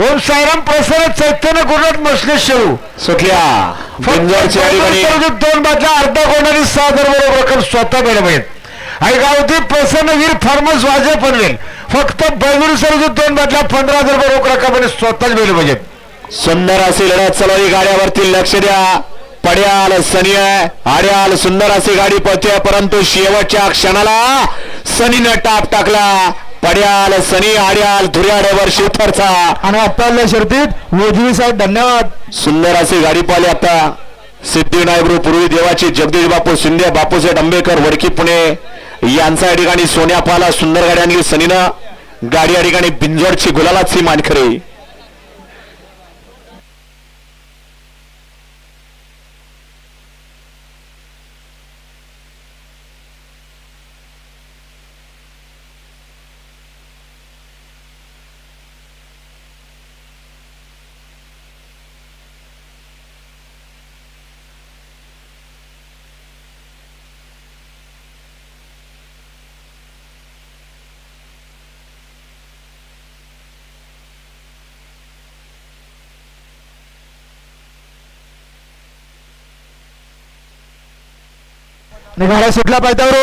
ओम साईराम प्रसन्न चैतन्य गुरुनाथ मसले शेऊ सुटल्या. बिंजोडच्या या ठिकाणी दोन बाजूला अर्धा कोणारी सहा बरोबर रक्कम स्वतः पाहिजे आणि गावठी प्रसन्नवीर फार्मस वाजे पनवेल फक्त बैलूर सर दोन बाजूला पंधरा हजार रोख रक्कम आणि स्वतःच मिळेल पाहिजे सुंदर अशी लढत चालवली गाड्यावरती लक्ष द्या. पड्याल सनी आहे आड्याल सुंदर अशी गाडी पळते. परंतु शेवटच्या क्षणाला सनीनं टाप टाकला. पड्याल सनी आड्याल धुऱ्याडेवर शिवथरचा आणि आपल्या शर्तीत. मोजवी साहेब धन्यवाद. सुंदर अशी गाडी पाहिली आता. सिद्धिविनायक पूर्वी देवाची जगदीश बापू शिंदे बापूसाहेब आंबेडकर वडकी पुणे. यांचा या ठिकाणी सोन्या पाला सुंदर गाडी आणली सनीनं. गाडी या ठिकाणी बिंजोडची गुलालाची मानखरी निघाला सुटला पायथ्यावरून.